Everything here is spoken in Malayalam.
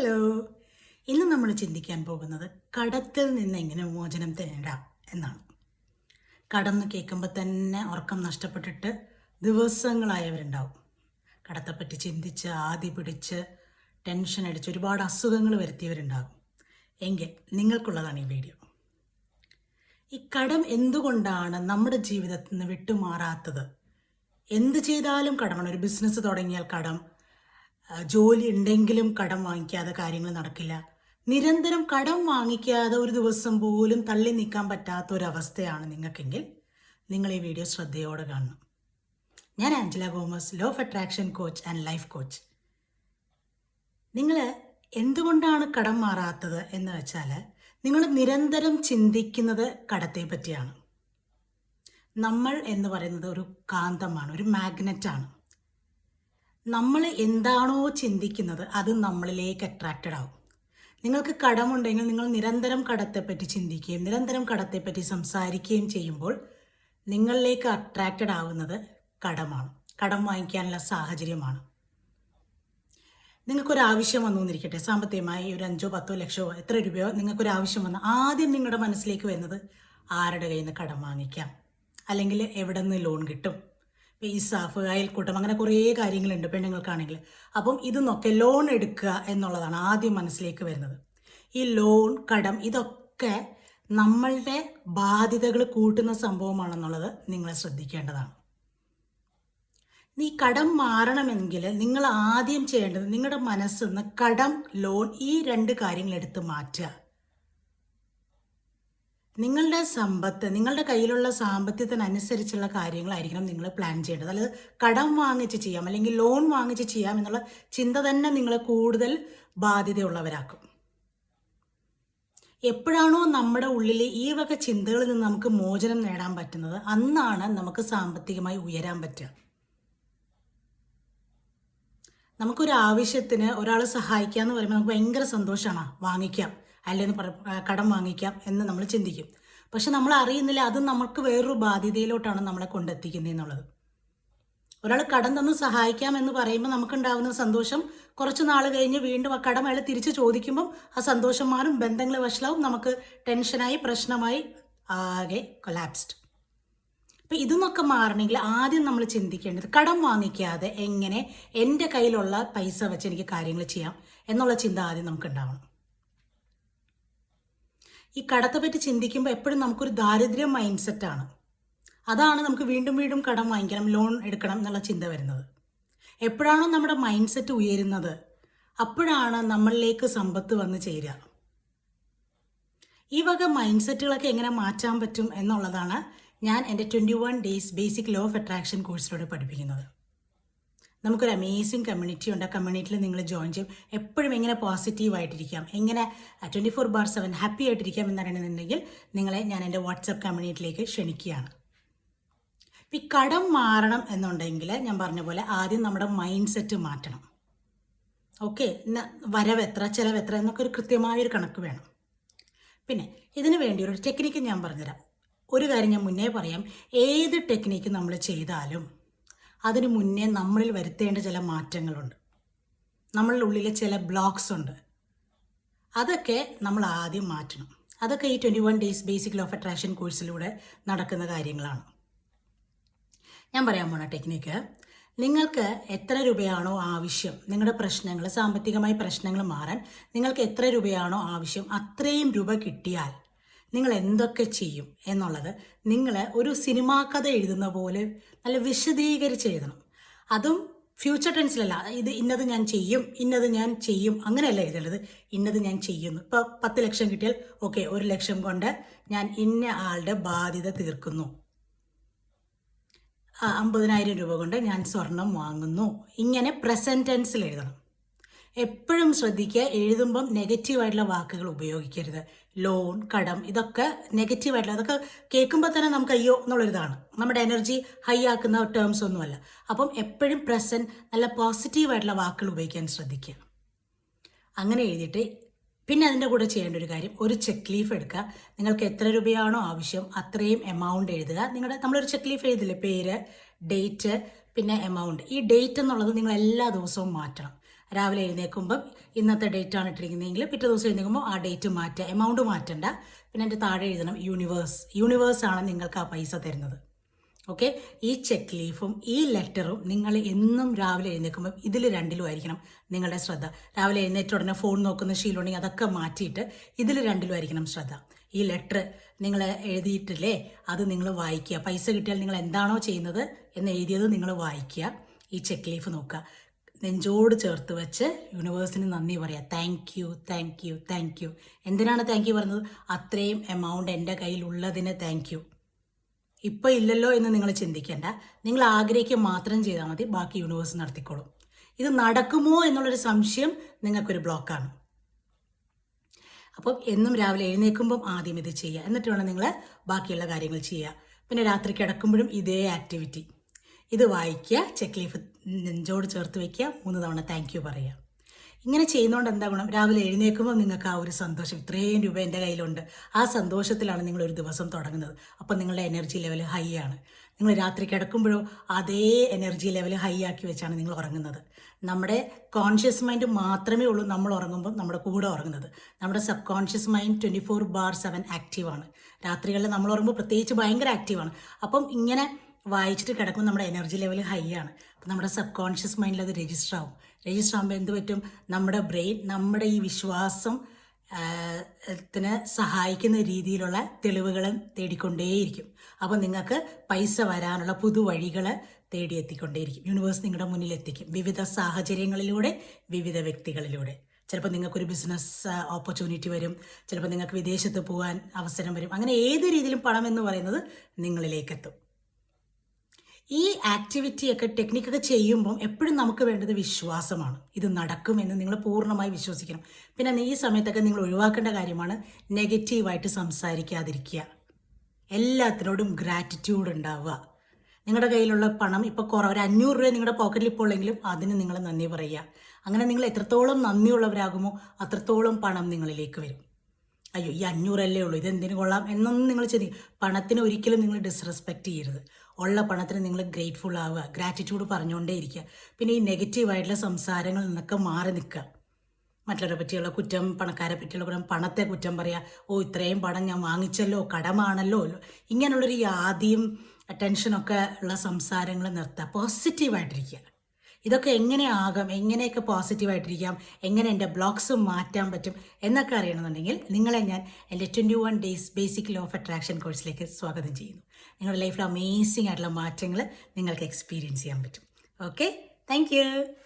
ഹലോ. ഇന്ന് നമ്മൾ ചിന്തിക്കാൻ പോകുന്നത് കടത്തിൽ നിന്ന് എങ്ങനെ മോചനം നേടാം എന്നാണ്. കടന്ന് കേൾക്കുമ്പോൾ തന്നെ ഉറക്കം നഷ്ടപ്പെട്ടിട്ട് ദിവസങ്ങളായവരുണ്ടാവും. കടത്തെപ്പറ്റി ചിന്തിച്ച് ആദ്യ പിടിച്ച് ടെൻഷൻ അടിച്ച് ഒരുപാട് അസുഖങ്ങൾ വരുത്തിയവരുണ്ടാകും. എങ്കിൽ നിങ്ങൾക്കുള്ളതാണ് ഈ വീഡിയോ. ഈ കടം എന്തുകൊണ്ടാണ് നമ്മുടെ ജീവിതത്തിൽ നിന്ന് വിട്ടുമാറാത്തത്? എന്ത് ചെയ്താലും കടമാണ്. ഒരു ബിസിനസ് തുടങ്ങിയാൽ കടം. ജോലി ഉണ്ടെങ്കിലും കടം വാങ്ങിക്കാതെ കാര്യങ്ങൾ നടക്കില്ല. നിരന്തരം കടം വാങ്ങിക്കാതെ ഒരു ദിവസം പോലും തള്ളി നിൽക്കാൻ പറ്റാത്ത ഒരവസ്ഥയാണ് നിങ്ങൾക്കെങ്കിൽ നിങ്ങൾ ഈ വീഡിയോ ശ്രദ്ധയോടെ കാണണം. ഞാൻ Angela Gomez law of attraction coach and life coach നിങ്ങൾ എന്തുകൊണ്ടാണ് കടം മാറാത്തത് എന്ന് വെച്ചാൽ നിങ്ങൾ നിരന്തരം ചിന്തിക്കുന്നത് കടത്തെ പറ്റിയാണ്. നമ്മൾ എന്ന് പറയുന്നത് ഒരു കാന്തമാണ് ഒരു മാഗ്നറ്റാണ് നമ്മൾ എന്താണോ ചിന്തിക്കുന്നത് അത് നമ്മളിലേക്ക് അട്രാക്റ്റഡ് ആവും. നിങ്ങൾക്ക് കടമുണ്ടെങ്കിൽ നിങ്ങൾ നിരന്തരം കടത്തെപ്പറ്റി ചിന്തിക്കുകയും നിരന്തരം കടത്തെപ്പറ്റി സംസാരിക്കുകയും ചെയ്യുമ്പോൾ നിങ്ങളിലേക്ക് അട്രാക്റ്റഡ് ആവുന്നത് കടമാണ്. കടം വാങ്ങിക്കാനുള്ള സാഹചര്യമാണ്. നിങ്ങൾക്കൊരു ആവശ്യം വന്നു എന്നിരിക്കട്ടെ. സാമ്പത്തികമായി ഒരു അഞ്ചോ പത്തോ ലക്ഷമോ എത്ര രൂപയോ നിങ്ങൾക്കൊരു ആവശ്യം വന്ന് ആദ്യം നിങ്ങളുടെ മനസ്സിലേക്ക് വരുന്നത് ആരുടെ കയ്യിൽ നിന്ന് കടം വാങ്ങിക്കാം? അല്ലെങ്കിൽ എവിടെ നിന്ന് ലോൺ കിട്ടും? പീസാഫ് അയൽക്കൂട്ടം അങ്ങനെ കുറേ കാര്യങ്ങളുണ്ട് പെണ്ണുങ്ങൾക്കാണെങ്കിൽ. അപ്പം ഇതെന്നൊക്കെ ലോൺ എടുക്കുക എന്നുള്ളതാണ് ആദ്യം മനസ്സിലേക്ക് വരുന്നത്. ഈ ലോൺ കടം ഇതൊക്കെ നമ്മളുടെ ബാധ്യതകൾ കൂട്ടുന്ന സംഭവമാണെന്നുള്ളത് നിങ്ങൾ ശ്രദ്ധിക്കേണ്ടതാണ്. ഈ കടം മാറണമെങ്കിൽ നിങ്ങൾ ആദ്യം ചെയ്യേണ്ടത് നിങ്ങളുടെ മനസ്സിൽ നിന്ന് കടം ലോൺ ഈ രണ്ട് കാര്യങ്ങൾ എടുത്ത് മാറ്റുക. നിങ്ങളുടെ സമ്പത്ത് നിങ്ങളുടെ കയ്യിലുള്ള സാമ്പത്തികത്തിനനുസരിച്ചുള്ള കാര്യങ്ങളായിരിക്കണം നിങ്ങൾ പ്ലാൻ ചെയ്യേണ്ടത്. അതായത് കടം വാങ്ങിച്ച് ചെയ്യാം അല്ലെങ്കിൽ ലോൺ വാങ്ങിച്ച് ചെയ്യാം എന്നുള്ള ചിന്ത തന്നെ നിങ്ങളെ കൂടുതൽ ബാധ്യതയുള്ളവരാക്കും. എപ്പോഴാണോ നമ്മുടെ ഉള്ളിൽ ഈ വക ചിന്തകളിൽ നിന്ന് നമുക്ക് മോചനം നേടാൻ പറ്റുന്നത് അന്നാണ് നമുക്ക് സാമ്പത്തികമായി ഉയരാൻ പറ്റുക. നമുക്കൊരു ആവശ്യത്തിന് ഒരാളെ സഹായിക്കുക എന്ന് പറയുമ്പോൾ നമുക്ക് ഭയങ്കര സന്തോഷമാണ്. വാങ്ങിക്കാം അല്ലെന്ന് കടം വാങ്ങിക്കാം എന്ന് നമ്മൾ ചിന്തിക്കും. പക്ഷെ നമ്മൾ അറിയുന്നില്ല അത് നമുക്ക് വേറൊരു ബാധ്യതയിലോട്ടാണ് നമ്മളെ കൊണ്ടെത്തിക്കുന്നത് എന്നുള്ളത്. ഒരാൾ കടം തന്ന് സഹായിക്കാം എന്ന് പറയുമ്പോൾ നമുക്കുണ്ടാകുന്ന സന്തോഷം കുറച്ച് നാൾ കഴിഞ്ഞ് വീണ്ടും ആ കടം അയാൾ തിരിച്ച് ചോദിക്കുമ്പം ആ സന്തോഷം മാറും ബന്ധങ്ങൾ വഷളാവും നമുക്ക് ടെൻഷനായി പ്രശ്നമായി ആകെ കൊലാപ്സ്ഡ് അപ്പം ഇതൊന്നൊക്കെ മാറണമെങ്കിൽ ആദ്യം നമ്മൾ ചിന്തിക്കേണ്ടത് കടം വാങ്ങിക്കാതെ എങ്ങനെ എന്റെ കയ്യിലുള്ള പൈസ വെച്ച് എനിക്ക് കാര്യങ്ങൾ ചെയ്യാം എന്നുള്ള ചിന്ത ആദ്യം നമുക്ക് ഉണ്ടാവണം ഈ കടത്തെ പറ്റി ചിന്തിക്കുമ്പോൾ എപ്പോഴും നമുക്കൊരു ദാരിദ്ര്യ മൈൻഡ് സെറ്റാണ് അതാണ് നമുക്ക് വീണ്ടും വീണ്ടും കടം വാങ്ങിക്കണം ലോൺ എടുക്കണം എന്നുള്ള ചിന്ത വരുന്നത്. എപ്പോഴാണോ നമ്മുടെ മൈൻഡ് സെറ്റ് ഉയരുന്നത് അപ്പോഴാണ് നമ്മളിലേക്ക് സമ്പത്ത് വന്ന് ചേരുക. ഈ വക മൈൻഡ് സെറ്റുകളൊക്കെ എങ്ങനെ മാറ്റാൻ പറ്റും എന്നുള്ളതാണ് ഞാൻ എന്റെ twenty one days basic law of attraction കോഴ്സിലൂടെ പഠിപ്പിക്കുന്നത്. നമുക്കൊരു അമേസിങ് കമ്മ്യൂണിറ്റി ഉണ്ട്. ആ കമ്മ്യൂണിറ്റിയിൽ നിങ്ങൾ ജോയിൻ ചെയ്യും. എപ്പോഴും എങ്ങനെ പോസിറ്റീവ് ആയിട്ടിരിക്കാം എങ്ങനെ twenty four by seven happy ആയിട്ടിരിക്കാം എന്നറിയണമെന്നുണ്ടെങ്കിൽ നിങ്ങളെ ഞാൻ എന്റെ വാട്സപ്പ് കമ്മ്യൂണിറ്റിയിലേക്ക് ക്ഷണിക്കുകയാണ്. ഈ കടം മാറണം എന്നുണ്ടെങ്കിൽ ഞാൻ പറഞ്ഞ പോലെ ആദ്യം നമ്മുടെ മൈൻഡ് സെറ്റ് മാറ്റണം ഓക്കെ വരവ് എത്ര ചിലവ് എത്ര എന്നൊക്കെ ഒരു കൃത്യമായൊരു കണക്ക് വേണം. പിന്നെ ഇതിനു വേണ്ടി ഒരു ടെക്നിക്ക് ഞാൻ പറഞ്ഞുതരാം. ഒരു കാര്യം ഞാൻ മുന്നേ പറയാം. ഏത് ടെക്നിക്ക് നമ്മൾ ചെയ്താലും അതിന് മുന്നേ നമ്മളിൽ വരുത്തേണ്ട ചില മാറ്റങ്ങളുണ്ട്. നമ്മളുടെ ഉള്ളിൽ ചില ബ്ലോക്സ് ഉണ്ട്. അതൊക്കെ നമ്മൾ ആദ്യം മാറ്റണം. അതൊക്കെ ഈ twenty one days basic law of attraction കോഴ്സിലൂടെ നടക്കുന്ന കാര്യങ്ങളാണ്. ഞാൻ പറയാൻ പോണ ടെക്നിക്ക് നിങ്ങൾക്ക് എത്ര രൂപയാണോ ആവശ്യം നിങ്ങളുടെ പ്രശ്നങ്ങൾ സാമ്പത്തികമായി പ്രശ്നങ്ങൾ മാറാൻ നിങ്ങൾക്ക് എത്ര രൂപയാണോ ആവശ്യം അത്രയും രൂപ കിട്ടിയാൽ നിങ്ങൾ എന്തൊക്കെ ചെയ്യും എന്നുള്ളത് നിങ്ങൾ ഒരു സിനിമാ കഥ എഴുതുന്ന പോലെ നല്ല വിശദീകരിച്ച് എഴുതണം. അതും ഫ്യൂച്ചർ ടെൻസിലല്ല ഇത് ഇന്നത് ഞാൻ ചെയ്യും ഇന്നത് ഞാൻ ചെയ്യും അങ്ങനെയല്ല എഴുതേണ്ടത്. ഇന്നത് ഞാൻ ചെയ്യുന്നു. ഇപ്പോൾ പത്ത് ലക്ഷം കിട്ടിയാൽ ഓക്കെ ഒരു ലക്ഷം കൊണ്ട് ഞാൻ ഇന്ന ആളുടെ ബാധ്യത തീർക്കുന്നു. അമ്പതിനായിരം രൂപ കൊണ്ട് ഞാൻ സ്വർണം വാങ്ങുന്നു. ഇങ്ങനെ പ്രസന്റൻസിൽ എഴുതണം. എപ്പോഴും ശ്രദ്ധിക്കുക എഴുതുമ്പം നെഗറ്റീവായിട്ടുള്ള വാക്കുകൾ ഉപയോഗിക്കരുത്. ലോൺ കടം ഇതൊക്കെ നെഗറ്റീവായിട്ടുള്ള അതൊക്കെ കേൾക്കുമ്പോൾ തന്നെ നമുക്ക് അയ്യോ എന്നുള്ളൊരിതാണ്. നമ്മുടെ എനർജി ഹൈ ആക്കുന്ന ടേംസ് ഒന്നുമല്ല. അപ്പം എപ്പോഴും പ്രസന്റ് നല്ല പോസിറ്റീവായിട്ടുള്ള വാക്കുകൾ ഉപയോഗിക്കാൻ ശ്രദ്ധിക്കുക. അങ്ങനെ എഴുതിയിട്ട് പിന്നെ അതിന്റെ കൂടെ ചെയ്യേണ്ട ഒരു കാര്യം ഒരു ചെക്ക് ലീഫ് എടുക്കുക. നിങ്ങൾക്ക് എത്ര രൂപയാണോ ആവശ്യം അത്രയും എമൗണ്ട് എഴുതുക. നിങ്ങളുടെ നമ്മളൊരു ചെക്ക് ലീഫ് എഴുതില്ലേ? പേര് ഡേറ്റ് പിന്നെ എമൗണ്ട് ഈ ഡേറ്റ് എന്നുള്ളത് നിങ്ങൾ എല്ലാ ദിവസവും മാറ്റണം. രാവിലെ എഴുന്നേൽക്കുമ്പം ഇന്നത്തെ ഡേറ്റ് ആണ് ഇട്ടിരിക്കുന്നതെങ്കിൽ പിറ്റേ ദിവസം എഴുന്നേൽക്കുമ്പോൾ ആ ഡേറ്റ് മാറ്റുക എമൗണ്ട് മാറ്റണ്ട. പിന്നെ എന്റെ താഴെ എഴുതണം യൂണിവേഴ്സ് യൂണിവേഴ്സാണ് നിങ്ങൾക്ക് ആ പൈസ തരുന്നത്. ഓക്കെ ഈ ചെക്ക് ലീഫും ഈ ലെറ്ററും നിങ്ങൾ എന്നും രാവിലെ എഴുന്നേൽക്കുമ്പോൾ ഇതിൽ രണ്ടിലും ആയിരിക്കണം നിങ്ങളുടെ ശ്രദ്ധ. രാവിലെ എഴുന്നേറ്റ ഉടനെ ഫോൺ നോക്കുന്ന ശീലമുണ്ടെങ്കിൽ അതൊക്കെ മാറ്റിയിട്ട് ഇതിൽ രണ്ടിലും ആയിരിക്കണം ശ്രദ്ധ. ഈ ലെറ്റർ നിങ്ങൾ എഴുതിയിട്ടില്ലേ? അത് നിങ്ങൾ വായിക്കുക. പൈസ കിട്ടിയാൽ നിങ്ങൾ എന്താണോ ചെയ്യുന്നത് എന്ന് എഴുതിയത് നിങ്ങൾ വായിക്കുക. ഈ ചെക്ക് ലീഫ് നോക്കുക. നെഞ്ചോട് ചേർത്ത് വെച്ച് യൂണിവേഴ്സിന് നന്ദി പറയാം. Thank you thank you thank you എന്തിനാണ് താങ്ക് യു പറഞ്ഞത് അത്രയും എമൗണ്ട് എന്റെ കയ്യിൽ ഉള്ളതിന് താങ്ക് യു ഇപ്പോൾ ഇല്ലല്ലോ എന്ന് നിങ്ങൾ ചിന്തിക്കേണ്ട. നിങ്ങൾ ആഗ്രഹിക്കുക മാത്രം ചെയ്താൽ മതി. ബാക്കി യൂണിവേഴ്സ് നടത്തിക്കോളും. ഇത് നടക്കുമോ എന്നുള്ളൊരു സംശയം നിങ്ങൾക്കൊരു ബ്ലോക്കാണ് അപ്പം എന്നും രാവിലെ എഴുന്നേൽക്കുമ്പം ആദ്യം ഇത് ചെയ്യുക. എന്നിട്ട് വേണം നിങ്ങൾ ബാക്കിയുള്ള കാര്യങ്ങൾ ചെയ്യുക. പിന്നെ രാത്രി കിടക്കുമ്പോഴും ഇതേ ആക്ടിവിറ്റി ഇത് വായിക്കുക ചെക്ക് ലീഫ് നെഞ്ചോട് ചേർത്ത് വയ്ക്കുക മൂന്ന് തവണ താങ്ക് യു പറയുക. ഇങ്ങനെ ചെയ്യുന്നതുകൊണ്ട് എന്താ ഗുണം? രാവിലെ എഴുന്നേൽക്കുമ്പോൾ നിങ്ങൾക്ക് ആ ഒരു സന്തോഷം. ഇത്രയും രൂപ എന്റെ കയ്യിലുണ്ട്. ആ സന്തോഷത്തിലാണ് നിങ്ങൾ ഒരു ദിവസം തുടങ്ങുന്നത്. അപ്പം നിങ്ങളുടെ എനർജി ലെവൽ ഹൈ ആണ്. നിങ്ങൾ രാത്രി കിടക്കുമ്പോഴോ അതേ എനർജി ലെവൽ ഹൈ ആക്കി വെച്ചാണ് നിങ്ങൾ ഉറങ്ങുന്നത്. നമ്മുടെ കോൺഷ്യസ് മൈൻഡ് മാത്രമേ ഉള്ളൂ നമ്മൾ ഉറങ്ങുമ്പോൾ നമ്മുടെ കൂടെ ഉറങ്ങുന്നത്. നമ്മുടെ subconscious mind twenty four by seven ആക്റ്റീവാണ് രാത്രികളിൽ നമ്മൾ ഉറങ്ങുമ്പോൾ പ്രത്യേകിച്ച് ഭയങ്കര ആക്റ്റീവാണ് അപ്പം ഇങ്ങനെ വായിച്ചിട്ട് കിടക്കുമ്പോൾ നമ്മുടെ എനർജി ലെവൽ ഹൈ ആണ്. അപ്പം നമ്മുടെ സബ് കോൺഷ്യസ് മൈൻഡിൽ അത് രജിസ്റ്റർ ആവും. രജിസ്റ്റർ ആകുമ്പോൾ എന്ത് പറ്റും? നമ്മുടെ ബ്രെയിൻ നമ്മുടെ ഈ വിശ്വാസം ത്തിന് സഹായിക്കുന്ന രീതിയിലുള്ള തെളിവുകൾ തേടിക്കൊണ്ടേയിരിക്കും. അപ്പോൾ നിങ്ങൾക്ക് പൈസ വരാനുള്ള പുതുവഴികൾ തേടിയെത്തിക്കൊണ്ടേയിരിക്കും. യൂണിവേഴ്സ് നിങ്ങളുടെ മുന്നിൽ എത്തിക്കും വിവിധ സാഹചര്യങ്ങളിലൂടെ വിവിധ വ്യക്തികളിലൂടെ. ചിലപ്പോൾ നിങ്ങൾക്കൊരു ബിസിനസ് ഓപ്പർച്യൂണിറ്റി വരും. ചിലപ്പോൾ നിങ്ങൾക്ക് വിദേശത്ത് പോകാൻ അവസരം വരും. അങ്ങനെ ഏത് രീതിയിലും പണം എന്ന് പറയുന്നത് നിങ്ങളിലേക്ക് എത്തും ഈ ആക്ടിവിറ്റിയൊക്കെ ടെക്നിക്കൊക്കെ ചെയ്യുമ്പം എപ്പോഴും നമുക്ക് വേണ്ടത് വിശ്വാസമാണ്. ഇത് നടക്കുമെന്ന് നിങ്ങൾ പൂർണമായി വിശ്വസിക്കണം. പിന്നെ ഈ സമയത്തൊക്കെ നിങ്ങൾ ഒഴിവാക്കേണ്ട കാര്യമാണ് നെഗറ്റീവായിട്ട് സംസാരിക്കാതിരിക്കുക. എല്ലാത്തിനോടും ഗ്രാറ്റിറ്റ്യൂഡ് ഉണ്ടാവുക. നിങ്ങളുടെ കയ്യിലുള്ള പണം ഇപ്പോൾ കുറവ് ഒരു അഞ്ഞൂറ് രൂപ നിങ്ങളുടെ പോക്കറ്റിൽ ഇപ്പോൾ ഉള്ളെങ്കിലും അതിന് നിങ്ങൾ നന്ദി പറയുക. അങ്ങനെ നിങ്ങൾ എത്രത്തോളം നന്ദിയുള്ളവരാകുമോ അത്രത്തോളം പണം നിങ്ങളിലേക്ക് വരും. അയ്യോ ഈ അഞ്ഞൂറല്ലേ ഉള്ളൂ ഇതെന്തിനു കൊള്ളാം എന്നൊന്നും നിങ്ങൾ ചിന്തി പണത്തിന് ഒരിക്കലും നിങ്ങൾ ഡിസ്റെസ്പെക്റ്റ് ചെയ്യരുത്. ഉള്ള പണത്തിന് നിങ്ങൾ ഗ്രേറ്റ്ഫുൾ ആവുക ഗ്രാറ്റിറ്റ്യൂഡ് പറഞ്ഞുകൊണ്ടേ ഇരിക്കുക പിന്നെ ഈ നെഗറ്റീവായിട്ടുള്ള സംസാരങ്ങളിൽ നിന്നൊക്കെ മാറി നിൽക്കുക. മറ്റുള്ളവരെ പറ്റിയുള്ള കുറ്റം പണക്കാരെ പറ്റിയുള്ള കുറ്റം പണത്തെ കുറ്റം പറയുക ഓ ഇത്രയും പണം ഞാൻ വാങ്ങിച്ചല്ലോ കടമാണല്ലോ. ഇങ്ങനെയുള്ളൊരു യാതിയും ടെൻഷനൊക്കെ ഉള്ള സംസാരങ്ങൾ നിർത്തുക പോസിറ്റീവായിട്ടിരിക്കുക ഇതൊക്കെ എങ്ങനെ ആകാം എങ്ങനെയൊക്കെ പോസിറ്റീവായിട്ടിരിക്കാം എങ്ങനെ എന്റെ ബ്ലോഗ്സ് മാറ്റാൻ പറ്റും? എന്നൊക്കെ അറിയണമെന്നുണ്ടെങ്കിൽ നിങ്ങളെ ഞാൻ എന്റെ twenty one days basic law of attraction കോഴ്സിലേക്ക് സ്വാഗതം ചെയ്യുന്നു. നിങ്ങളുടെ ലൈഫിൽ അമേസിംഗ് ആയിട്ടുള്ള മാറ്റങ്ങൾ നിങ്ങൾക്ക് എക്സ്പീരിയൻസ് ചെയ്യാൻ പറ്റും. Okay thank